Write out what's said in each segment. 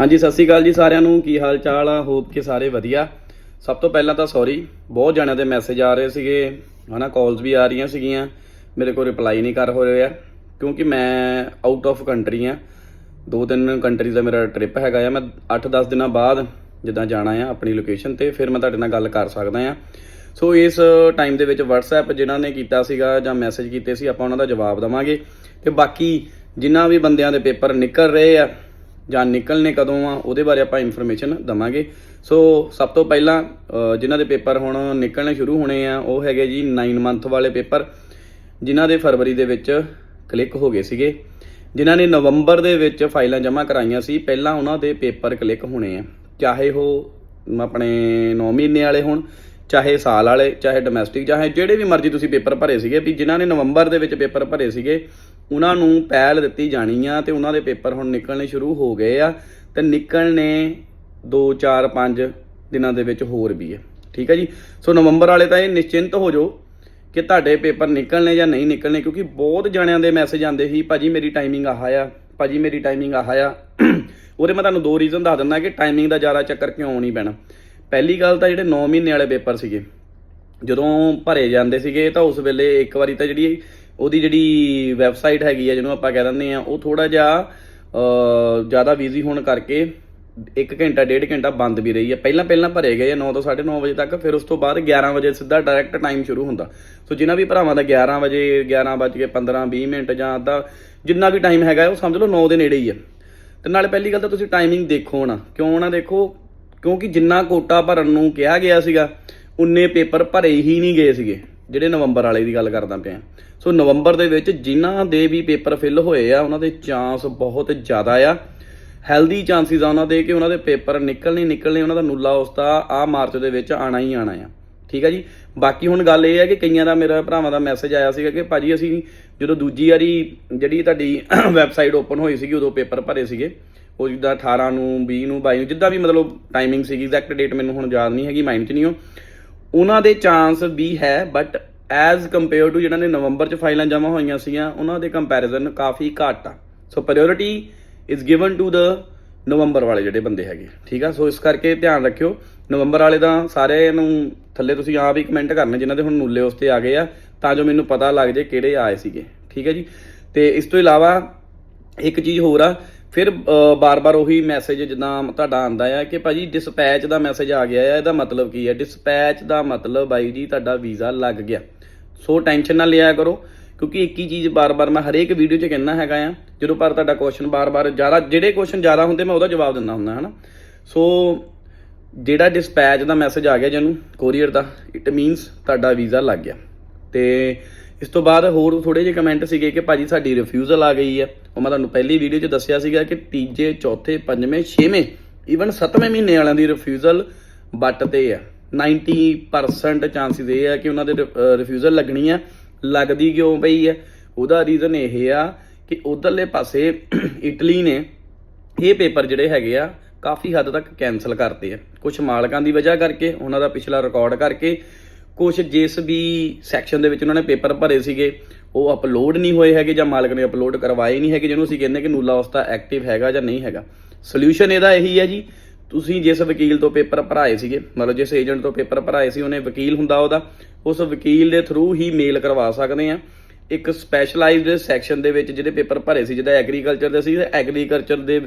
ਹਾਂਜੀ, ਸਤਿ ਸ਼੍ਰੀ ਅਕਾਲ ਜੀ ਸਾਰਿਆਂ ਨੂੰ। ਕੀ ਹਾਲ ਚਾਲ ਆ? ਹੋਪ ਕਿ ਸਾਰੇ ਵਧੀਆ। ਸਭ ਤੋਂ ਪਹਿਲਾਂ ਤਾਂ ਸੌਰੀ ਬਹੁਤ ਜਣਿਆਂ ਦੇ ਮੈਸੇਜ ਆ ਰਹੇ ਸੀਗੇ। ਹਨਾ ਕਾਲਸ ਵੀ ਆ ਰਹੀਆਂ ਸੀਗੀਆਂ। ਮੇਰੇ ਕੋਲ ਰਿਪਲਾਈ ਨਹੀਂ ਕਰ ਹੋ ਰਿਹਾ, ਕਿਉਂਕਿ ਮੈਂ ਆਊਟ ਆਫ ਕੰਟਰੀ ਆ। ਦੋ ਤਿੰਨ ਕੰਟਰੀਜ਼ ਦਾ ਮੇਰਾ ਟ੍ਰਿਪ ਹੈਗਾ ਆ। ਮੈਂ 8-10 ਦਿਨਾਂ ਬਾਅਦ ਜਿੱਦਾਂ ਜਾਣਾ ਆ ਆਪਣੀ ਲੋਕੇਸ਼ਨ ਤੇ, ਫਿਰ ਮੈਂ ਤੁਹਾਡੇ ਨਾਲ ਗੱਲ ਕਰ ਸਕਦਾ ਆ। ਸੋ ਇਸ ਟਾਈਮ ਦੇ ਵਿੱਚ WhatsApp ਜਿਨ੍ਹਾਂ ਨੇ ਕੀਤਾ ਸੀਗਾ ਜਾਂ ਮੈਸੇਜ ਕੀਤੇ ਸੀ, ਆਪਾਂ ਉਹਨਾਂ ਦਾ ਜਵਾਬ ਦਵਾਂਗੇ। ਤੇ ਬਾਕੀ ਜਿਨ੍ਹਾਂ ਵੀ ਬੰਦਿਆਂ ਦੇ ਪੇਪਰ ਨਿਕਲ ਰਹੇ ਆ ਜਾਂ ਨਿਕਲਨੇ ਕਦੋਂ ਆ, ਉਹਦੇ ਬਾਰੇ ਆਪਾਂ ਇਨਫੋਰਮੇਸ਼ਨ ਦਵਾਂਗੇ। ਸੋ ਸਭ ਤੋਂ ਪਹਿਲਾਂ ਜਿਨ੍ਹਾਂ ਦੇ ਪੇਪਰ ਹੁਣ ਨਿਕਲਣੇ ਸ਼ੁਰੂ ਹੋਣੇ ਆ, ਉਹ ਹੈਗੇ ਜੀ 9 ਮੰਥ ਵਾਲੇ ਪੇਪਰ, ਜਿਨ੍ਹਾਂ ਦੇ ਫਰਵਰੀ ਦੇ ਵਿੱਚ ਕਲਿੱਕ ਹੋ ਗਏ ਸੀਗੇ। ਜਿਨ੍ਹਾਂ ਨੇ ਨਵੰਬਰ ਦੇ ਵਿੱਚ ਫਾਈਲਾਂ ਜਮ੍ਹਾਂ ਕਰਾਈਆਂ ਸੀ, ਪਹਿਲਾਂ ਉਹਨਾਂ ਦੇ ਪੇਪਰ ਕਲਿੱਕ ਹੋਣੇ ਆ। ਚਾਹੇ ਉਹ ਆਪਣੇ 9 ਮਹੀਨੇ ਵਾਲੇ ਹੋਣ, ਚਾਹੇ ਸਾਲ ਵਾਲੇ, ਚਾਹੇ ਡੋਮੈਸਟਿਕ ਚਾਹੇ ਜਿਹੜੇ ਵੀ ਮਰਜ਼ੀ ਤੁਸੀਂ ਪੇਪਰ ਭਰੇ ਸੀਗੇ, ਵੀ ਜਿਨ੍ਹਾਂ ਨੇ ਨਵੰਬਰ ਦੇ ਵਿੱਚ ਪੇਪਰ ਭਰੇ ਸੀਗੇ ਉਹਨਾਂ ਨੂੰ ਪਹਿਲ ਦਿੱਤੀ ਜਾਣੀ ਆ ਤੇ ਉਹਨਾਂ ਦੇ ਪੇਪਰ ਹੁਣ ਨਿਕਲਣੇ ਸ਼ੁਰੂ ਹੋ ਗਏ ਆ ਤੇ ਨਿਕਲਣੇ 2 4 5 ਦਿਨਾਂ ਦੇ ਵਿੱਚ ਹੋਰ ਵੀ ਹੈ ਠੀਕ ਹੈ ਜੀ? ਸੋ ਨਵੰਬਰ ਵਾਲੇ ਤਾਂ ਇਹ ਨਿਸ਼ਚਿੰਤ ਹੋ ਜਾਓ ਕਿ ਤੁਹਾਡੇ ਪੇਪਰ ਨਿਕਲਣੇ ਜਾਂ ਨਹੀਂ ਨਿਕਲਣੇ, ਕਿਉਂਕਿ ਬਹੁਤ ਜਣਿਆਂ ਦੇ ਮੈਸੇਜ ਆਉਂਦੇ ਸੀ, ਭਾਜੀ, ਮੇਰੀ ਟਾਈਮਿੰਗ ਆਹ ਆ, ਭਾਜੀ, ਮੇਰੀ ਟਾਈਮਿੰਗ ਆਹ ਆ। ਉਹਦੇ ਮੈਂ ਤੁਹਾਨੂੰ ਦੋ ਰੀਜ਼ਨ ਦੱਸ ਦਿੰਦਾ ਕਿ ਟਾਈਮਿੰਗ ਦਾ ਜ਼ਿਆਦਾ ਚੱਕਰ ਕਿਉਂ ਨਹੀਂ ਪੈਣਾ। ਪਹਿਲੀ ਗੱਲ ਤਾਂ ਜਿਹੜੇ 9 ਮਹੀਨੇ ਵਾਲੇ ਪੇਪਰ ਸੀਗੇ, ਜਦੋਂ ਭਰੇ ਜਾਂਦੇ ਸੀਗੇ ਤਾਂ ਉਸ ਵੇਲੇ ਇੱਕ ਵਾਰੀ ਤਾਂ ਜਿਹੜੀ ਉਹਦੀ ਜਿਹੜੀ ਵੈਬਸਾਈਟ ਹੈਗੀ ਆ, ਜਿਹਨੂੰ ਆਪਾਂ ਕਹਿ ਦਿੰਦੇ ਆ, ਉਹ ਥੋੜਾ ਜਿਹਾ ਜ਼ਿਆਦਾ ਬਿਜ਼ੀ ਹੋਣ ਕਰਕੇ 1 ਘੰਟਾ, ਡੇਢ ਘੰਟਾ ਬੰਦ ਵੀ ਰਹੀ ਹੈ ਪਹਿਲਾਂ ਪਹਿਲਾਂ ਭਰੇ ਗਏ ਆ 9 ਤੋਂ 9:30 ਵਜੇ ਤੱਕ, ਫਿਰ ਉਸ ਤੋਂ ਬਾਅਦ 11 ਵਜੇ ਸਿੱਧਾ ਡਾਇਰੈਕਟ ਟਾਈਮ ਸ਼ੁਰੂ ਹੁੰਦਾ। ਸੋ ਜਿਨ੍ਹਾਂ ਵੀ ਭਰਾਵਾਂ ਦਾ 11 ਵਜੇ 11 ਵੱਜ ਕੇ 15 20 ਮਿੰਟ ਜਾਂ ਅੱਧਾ, ਜਿੰਨਾ ਵੀ ਟਾਈਮ ਹੈਗਾ, ਉਹ ਸਮਝ ਲਓ 9 ਦੇ ਨੇੜੇ ਹੀ ਹੈ ਤੇ ਨਾਲੇ ਪਹਿਲੀ ਗੱਲ ਤਾਂ ਤੁਸੀਂ ਟਾਈਮਿੰਗ ਦੇਖੋ ਨਾ। ਕਿਉਂ ਨਾ ਦੇਖੋ? ਕਿਉਂਕਿ ਜਿੰਨਾ ਕੋਟਾ ਭਰਨ ਨੂੰ ਕਿਹਾ ਗਿਆ ਸੀਗਾ, ਉਨੇ ਪੇਪਰ ਭਰੇ ਹੀ ਨਹੀਂ ਗਏ ਸੀਗੇ। ਜਿਹੜੇ ਨਵੰਬਰ ਵਾਲੇ ਦੀ ਗੱਲ ਕਰਦਾ ਪਿਆ। ਸੋ ਨਵੰਬਰ ਦੇ ਵਿੱਚ ਜਿਨ੍ਹਾਂ ਦੇ ਵੀ ਪੇਪਰ ਫਿਲ ਹੋਏ ਆ, ਉਹਨਾਂ ਦੇ ਚਾਂਸ ਬਹੁਤ ਜ਼ਿਆਦਾ ਆ। ਹੈਲਦੀ ਚਾਂਸਿਸ ਆ ਉਹਨਾਂ ਦੇ ਕਿ ਉਹਨਾਂ ਦੇ ਪੇਪਰ ਨਿਕਲਣੇ ਨਿਕਲਣੇ, ਉਹਨਾਂ ਦਾ ਨੂਲਾ ਉਸਤਾ ਆ ਮਾਰਚ ਦੇ ਵਿੱਚ ਆਣਾ ਹੀ ਆਣਾ ਆ। ਠੀਕ ਹੈ ਜੀ? ਬਾਕੀ ਹੁਣ ਗੱਲ ਇਹ ਹੈ ਕਿ ਕਈਆਂ ਦਾ ਮੇਰਾ ਭਰਾਵਾਂ ਦਾ ਮੈਸੇਜ ਆਇਆ ਸੀਗਾ ਕਿ ਭਾਜੀ ਅਸੀਂ ਜਦੋਂ ਦੂਜੀ ਵਾਰੀ ਜਿਹੜੀ ਤੁਹਾਡੀ ਵੈਬਸਾਈਟ ਓਪਨ ਹੋਈ ਸੀਗੀ, ਉਦੋਂ ਪੇਪਰ ਭਰੇ ਸੀਗੇ। ਉਹ ਜਿੱਦਾਂ 18 ਨੂੰ 20 ਨੂੰ 22 ਨੂੰ, ਜਿੱਦਾਂ ਵੀ ਮਤਲਬ ਟਾਈਮਿੰਗ ਸੀਗੀ ਐਗਜ਼ੈਕਟ ਡੇਟ ਮੈਨੂੰ ਹੁਣ ਯਾਦ ਨਹੀਂ ਹੈਗੀ ਮਾਈਂਡ 'ਚ ਨਹੀਂ ਉਹ। ਉਹਨਾਂ ਦੇ ਚਾਂਸ ਵੀ ਹੈ ਬਟ ਐਜ਼ ਕੰਪੇਅਰ ਟੂ ਜਿਹਨਾਂ ਨੇ ਨਵੰਬਰ 'ਚ ਫਾਈਲਾਂ ਜਮ੍ਹਾਂ ਹੋਈਆਂ ਸੀਗੀਆਂ, ਉਹਨਾਂ ਦੇ ਕੰਪੈਰੀਜ਼ਨ ਕਾਫੀ ਘੱਟ ਆ। So priority is given to the November ਵਾਲੇ ਜਿਹੜੇ ਬੰਦੇ ਹੈਗੇ, ਠੀਕ ਆ? ਸੋ ਇਸ ਕਰਕੇ ਧਿਆਨ ਰੱਖਿਓ। ਨਵੰਬਰ ਵਾਲੇ ਦਾ ਸਾਰਿਆਂ ਨੂੰ ਥੱਲੇ ਤੁਸੀਂ ਆਪ ਹੀ ਕਮੈਂਟ ਕਰਨੇ, ਜਿਨ੍ਹਾਂ ਦੇ ਹੁਣ ਨੂਲੇ ਉਸ ਤੇ ਆ ਗਏ ਆ, ਤਾਂ ਜੋ ਮੈਨੂੰ ਪਤਾ ਲੱਗ ਜੇ ਕਿਹੜੇ ਆਏ ਸੀਗੇ, ਠੀਕ ਹੈ ਜੀ? ਤੇ ਇਸ ਤੋਂ ਇਲਾਵਾ ਇੱਕ ਚੀਜ਼ ਹੋਰ ਆ ਫਿਰ ਬਾਰ-ਬਾਰ ਉਹੀ ਮੈਸੇਜ ਜਿੱਦਾਂ ਤੁਹਾਡਾ ਆਂਦਾ ਆ ਕਿ ਭਾਜੀ ਡਿਸਪੈਚ ਦਾ ਮੈਸੇਜ ਆ ਗਿਆ ਆ, ਇਹਦਾ ਮਤਲਬ ਕੀ ਹੈ ਡਿਸਪੈਚ ਦਾ ਮਤਲਬ ਬਾਈ ਜੀ ਤੁਹਾਡਾ ਵੀਜ਼ਾ ਲੱਗ ਗਿਆ। ਸੋ ਟੈਨਸ਼ਨ ਨਾ ਲਿਆ ਕਰੋ, ਕਿਉਂਕਿ ਇੱਕ ਹੀ ਚੀਜ਼ ਬਾਰ-ਬਾਰ ਮੈਂ ਹਰੇਕ ਵੀਡੀਓ 'ਚ ਕਹਿਣਾ ਹੈਗਾ ਆ, ਜਦੋਂ ਪਰ ਤੁਹਾਡਾ ਕੁਐਸਚਨ ਬਾਰ-ਬਾਰ ਜ਼ਿਆਦਾ, ਜਿਹੜੇ ਕੁਐਸਚਨ ਜ਼ਿਆਦਾ ਹੁੰਦੇ ਮੈਂ ਉਹਦਾ ਜਵਾਬ ਦਿੰਦਾ ਹੁੰਦਾ, ਹਨਾ? ਸੋ ਜਿਹੜਾ ਡਿਸਪੈਚ ਦਾ ਮੈਸੇਜ ਆ ਗਿਆ ਜਿਹਨੂੰ ਕੋਰੀਅਰ ਦਾ ਇਟ ਮੀਨਸ ਤੁਹਾਡਾ ਵੀਜ਼ਾ ਲੱਗ ਗਿਆ। ਤੇ ਇਸ ਤੋਂ ਬਾਅਦ ਹੋਰ ਥੋੜੇ ਜਿਹੇ ਕਮੈਂਟ ਸੀਗੇ ਕਿ ਭਾਜੀ ਸਾਡੀ ਰਿਫਿਊਜ਼ਲ ਆ ਗਈ ਹੈ। ਉਹ ਮੈਂ ਤੁਹਾਨੂੰ ਪਹਿਲੀ ਵੀਡੀਓ 'ਚ ਦੱਸਿਆ ਸੀਗਾ ਕਿ ਤੀਜੇ, ਚੌਥੇ, ਪੰਜਵੇਂ, ਛੇਵੇਂ ਈਵਨ ਸੱਤਵੇਂ ਮਹੀਨੇ ਵਾਲਿਆਂ ਦੀ ਰਿਫਿਊਜ਼ਲ ਬੱਟ ਤੇ ਆ। 90% ਚਾਂਸਿਸ ਇਹ ਆ ਕਿ ਉਹਨਾਂ ਦੇ ਰਿਫਿਊਜ਼ਲ ਲੱਗਣੀ ਆ। ਲੱਗਦੀ ਕਿਉਂ ਪਈ ਹੈ? ਉਹਦਾ ਰੀਜ਼ਨ ਇਹ ਆ ਕਿ ਉਧਰਲੇ ਪਾਸੇ ਇਟਲੀ ਨੇ ਇਹ ਪੇਪਰ ਜਿਹੜੇ ਹੈਗੇ ਆ, ਕਾਫੀ ਹੱਦ ਤੱਕ ਕੈਨਸਲ ਕਰਤੇ ਆ। ਕੁਝ ਮਾਲਕਾਂ ਦੀ ਵਜ੍ਹਾ ਕਰਕੇ, ਉਹਨਾਂ ਦਾ ਪਿਛਲਾ ਰਿਕਾਰਡ ਕਰਕੇ ਕੁਝ ਜਿਸ ਵੀ ਸੈਕਸ਼ਨ ਦੇ ਵਿੱਚ ਉਹਨਾਂ ਨੇ ਪੇਪਰ ਭਰੇ ਸੀਗੇ, ਉਹ ਅਪਲੋਡ ਨਹੀਂ ਹੋਏ ਹੈਗੇ ਜਾਂ ਮਾਲਕ ਨੇ ਅਪਲੋਡ ਕਰਵਾਏ ਨਹੀਂ ਹੈਗੇ, ਜਿਹਨੂੰ ਅਸੀਂ ਕਹਿੰਦੇ ਕਿ ਨੂਲਾ ਉਸਤਾ ਐਕਟਿਵ ਹੈਗਾ ਜਾਂ ਨਹੀਂ ਹੈਗਾ। ਸੋਲੂਸ਼ਨ ਇਹਦਾ ਇਹੀ ਹੈ ਜੀ, ਤੁਸੀਂ ਜਿਸ ਵਕੀਲ ਤੋਂ ਪੇਪਰ ਭਰਾਏ ਸੀਗੇ, ਮਤਲਬ ਜਿਸ ਏਜੰਟ ਤੋਂ ਪੇਪਰ ਭਰਾਏ ਸੀ, ਉਹਨੇ ਵਕੀਲ ਹੁੰਦਾ ਉਹਦਾ, ਉਸ ਵਕੀਲ ਦੇ ਥਰੂ ਹੀ ਮੇਲ ਕਰਵਾ ਸਕਦੇ ਆ ਇੱਕ ਸਪੈਸ਼ਲਾਈਜ਼ਡ ਸੈਕਸ਼ਨ ਦੇ ਵਿੱਚ ਜਿਹੜੇ ਪੇਪਰ ਭਰੇ ਸੀ, ਜਿਹਦਾ ਐਗਰੀਕਲਚਰ ਦੇ ਸੀ ਐਗਰੀਕਲਚਰ ਦੇ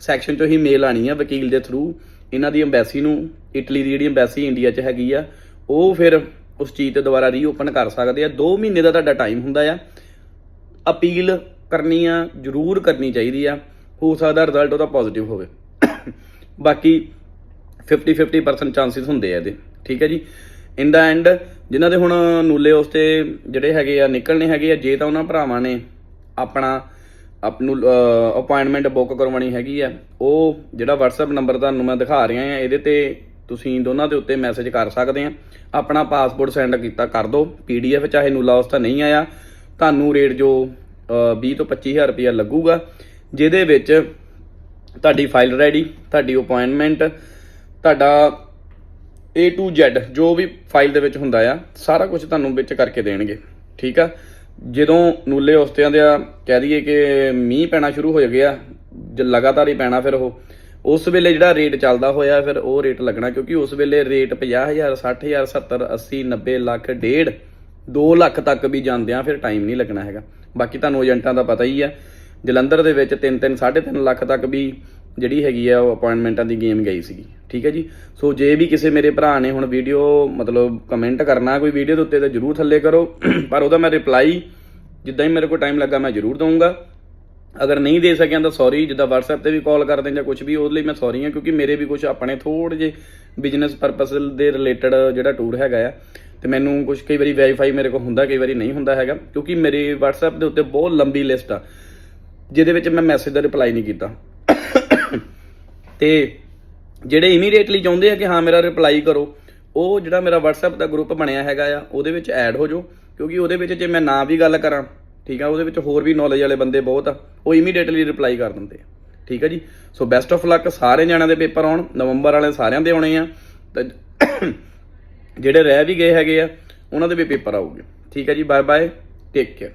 ਸੈਕਸ਼ਨ ਚੋਂ ਹੀ ਮੇਲ ਆਣੀ ਆ ਵਕੀਲ ਦੇ ਥਰੂ ਇਹਨਾਂ ਦੀ ਐਮਬੈਸੀ ਨੂੰ ਇਟਲੀ ਦੀ ਜਿਹੜੀ ਐਮਬੈਸੀ ਇੰਡੀਆ 'ਚ ਹੈਗੀ ਆ ਉਹ ਫਿਰ ਉਸ ਚੀਜ਼ ਤੇ ਦੁਬਾਰਾ ਰੀਓਪਨ ਕਰ ਸਕਦੇ ਆ। 2 ਮਹੀਨੇ ਦਾ ਤੁਹਾਡਾ ਟਾਈਮ ਹੁੰਦਾ ਆ। ਅਪੀਲ ਕਰਨੀ ਆ, ਜ਼ਰੂਰ ਕਰਨੀ ਚਾਹੀਦੀ ਆ। ਹੋ ਸਕਦਾ ਰਿਜ਼ਲਟ ਉਹਦਾ ਪੋਜ਼ਿਟਿਵ ਹੋਵੇ। ਬਾਕੀ 50 50% ਚਾਂਸਸ ਹੁੰਦੇ ਆ ਇਹਦੇ। ਠੀਕ ਹੈ ਜੀ? ਇਨ ਦਾ ਐਂਡ ਜਿਨ੍ਹਾਂ ਦੇ ਹੁਣ ਨੂਲੇ ਉਸ ਤੇ ਜਿਹੜੇ ਹੈਗੇ ਆ, ਨਿਕਲਣੇ ਹੈਗੇ ਆ, ਜੇ ਤਾਂ ਉਹਨਾਂ ਭਰਾਵਾਂ ਨੇ ਆਪਣਾ, ਆਪ ਨੂੰ ਅਪਾਇੰਟਮੈਂਟ ਬੁੱਕ ਕਰਵਾਉਣੀ ਹੈਗੀ ਆ, ਉਹ ਜਿਹੜਾ WhatsApp ਨੰਬਰ ਤੁਹਾਨੂੰ ਮੈਂ ਦਿਖਾ ਰਿਹਾ ਆ, ਇਹਦੇ ਤੇ ਤੁਸੀਂ ਦੋਨਾਂ ਦੇ ਉੱਤੇ ਮੈਸੇਜ ਕਰ ਸਕਦੇ ਆ। ਆਪਣਾ ਪਾਸਪੋਰਟ ਸੈਂਡ ਕੀਤਾ ਕਰ ਦਿਓ ਪੀਡੀਐਫ ਚਾਹੇ ਨੂਲਾ ਉਸ ਤਾਂ ਨਹੀਂ ਆਇਆ। ਤੁਹਾਨੂੰ ਰੇਟ ਜੋ ਅ, 20 ਤੋਂ 25000 ਰੁਪਇਆ ਲੱਗੂਗਾ ਜਿਹਦੇ ਵਿੱਚ ਤੁਹਾਡੀ ਫਾਈਲ ਰੈਡੀ ਤੁਹਾਡੀ ਅਪਾਇੰਟਮੈਂਟ ਤੁਹਾਡਾ A to Z ਜੋ ਵੀ ਫਾਈਲ ਦੇ ਵਿੱਚ ਹੁੰਦਾ ਆ ਸਾਰਾ ਕੁਝ ਤੁਹਾਨੂੰ ਵਿੱਚ ਕਰਕੇ ਦੇਣਗੇ। ਠੀਕ ਆ? ਜਦੋਂ ਨੂਲੇ ਉਸਤਿਆਂ ਦੇ ਕਹਿ ਦਈਏ ਕਿ ਮੀਂਹ ਪੈਣਾ ਸ਼ੁਰੂ ਹੋ ਗਿਆ ਜੇ ਲਗਾਤਾਰ ਹੀ ਪੈਣਾ ਫਿਰ ਉਹ। ਉਸ ਵੇਲੇ ਜਿਹੜਾ ਰੇਟ ਚੱਲਦਾ ਹੋਇਆ, ਫਿਰ ਉਹ ਰੇਟ ਲੱਗਣਾ, ਕਿਉਂਕਿ ਉਸ ਵੇਲੇ ਰੇਟ 50000 60000 70 80 90 ਲੱਖ, ਡੇਢ 2 ਲੱਖ ਤੱਕ ਵੀ ਜਾਂਦਿਆਂ ਫਿਰ ਟਾਈਮ ਨਹੀਂ ਲੱਗਣਾ ਹੈਗਾ। ਬਾਕੀ ਤੁਹਾਨੂੰ ਏਜੰਟਾਂ ਦਾ ਪਤਾ ਹੀ ਆ, ਜਲੰਧਰ ਦੇ ਵਿੱਚ 3 3 3.5 ਲੱਖ ਤੱਕ ਵੀ ਜਿਹੜੀ ਹੈਗੀ ਆ, ਉਹ ਅਪਾਇੰਟਮੈਂਟਾਂ ਦੀ ਗੇਮ ਗਈ ਸੀਗੀ। ਠੀਕ ਹੈ ਜੀ? ਸੋ ਜੇ ਵੀ ਕਿਸੇ ਮੇਰੇ ਭਰਾ ਨੇ ਹੁਣ ਵੀਡੀਓ ਮਤਲਬ ਕਮੈਂਟ ਕਰਨਾ ਕੋਈ ਵੀਡੀਓ ਦੇ ਉੱਤੇ ਤਾਂ ਜਰੂਰ ਥੱਲੇ ਕਰੋ। ਪਰ ਉਹਦਾ ਮੈਂ ਰਿਪਲਾਈ ਜਿੱਦਾਂ ਹੀ ਮੇਰੇ ਕੋਲ ਟਾਈਮ ਲੱਗਾ, ਮੈਂ ਜਰੂਰ ਦਊਂਗਾ। ਅਗਰ ਨਹੀਂ ਦੇ ਸਕਿਆ ਤਾਂ ਸੌਰੀ ਜਿੱਦਾਂ WhatsApp ਤੇ ਵੀ ਕਾਲ ਕਰਦੇ ਜਾਂ ਕੁਝ ਵੀ, ਉਹਦੇ ਲਈ ਮੈਂ ਸੌਰੀ ਹਾਂ, ਕਿਉਂਕਿ ਮੇਰੇ ਵੀ ਕੁਝ ਆਪਣੇ ਥੋੜੇ ਜੇ ਬਿਜ਼ਨਸ ਪਰਪਸ ਦੇ ਰਿਲੇਟਡ ਜਿਹੜਾ ਟੂਰ ਹੈਗਾ ਆ, ਤੇ ਮੈਨੂੰ ਕੁਝ ਕਈ ਵਾਰੀ ਵੈਰੀਫਾਈ ਮੇਰੇ ਕੋਲ ਹੁੰਦਾ, ਕਈ ਵਾਰੀ ਨਹੀਂ ਹੁੰਦਾ ਹੈਗਾ, ਕਿਉਂਕਿ ਮੇਰੀ WhatsApp ਦੇ ਉੱਤੇ ਬਹੁਤ ਲੰਬੀ ਲਿਸਟ ਆ, ਜਿਹਦੇ ਵਿੱਚ ਮੈਂ ਮੈਸੇਜ ਦਾ ਰਿਪਲਾਈ ਨਹੀਂ ਕੀਤਾ। ਤੇ ਜਿਹੜੇ ਇਮੀਡੀਏਟਲੀ ਚਾਹੁੰਦੇ ਆ ਕਿ ਹਾਂ, ਮੇਰਾ ਰਿਪਲਾਈ ਕਰੋ, ਉਹ ਜਿਹੜਾ ਮੇਰਾ WhatsApp ਦਾ ਗਰੁੱਪ ਬਣਿਆ ਹੈਗਾ ਆ, ਉਹਦੇ ਵਿੱਚ ਐਡ ਹੋ ਜਾਓ, ਕਿਉਂਕਿ ਉਹਦੇ ਵਿੱਚ ਜੇ ਮੈਂ ਨਾ ਵੀ ਗੱਲ ਕਰਾਂ ਠੀਕ ਆ, ਉਹਦੇ ਵਿੱਚ ਹੋਰ ਵੀ ਨੌਲੇਜ ਵਾਲੇ ਬੰਦੇ ਬਹੁਤ ਆ, ਉਹ ਇਮੀਡੀਏਟਲੀ ਰਿਪਲਾਈ ਕਰ ਦਿੰਦੇ ਆ। ਠੀਕ ਆ ਜੀ? ਸੋ ਬੈਸਟ ਆਫ ਲੱਕ ਸਾਰੇ ਜਣਿਆਂ ਦੇ ਪੇਪਰ ਆਉਣ, ਨਵੰਬਰ ਵਾਲੇ ਸਾਰਿਆਂ ਦੇ ਆਉਣੇ ਆ, ਤੇ ਜਿਹੜੇ ਰਹਿ ਵੀ ਗਏ ਹੈਗੇ ਆ, ਉਹਨਾਂ ਦੇ ਵੀ ਪੇਪਰ ਆਉਗੇ। ਠੀਕ ਆ ਜੀ ਬਾਏ ਬਾਏ ਟੇਕ ਕੇਅਰ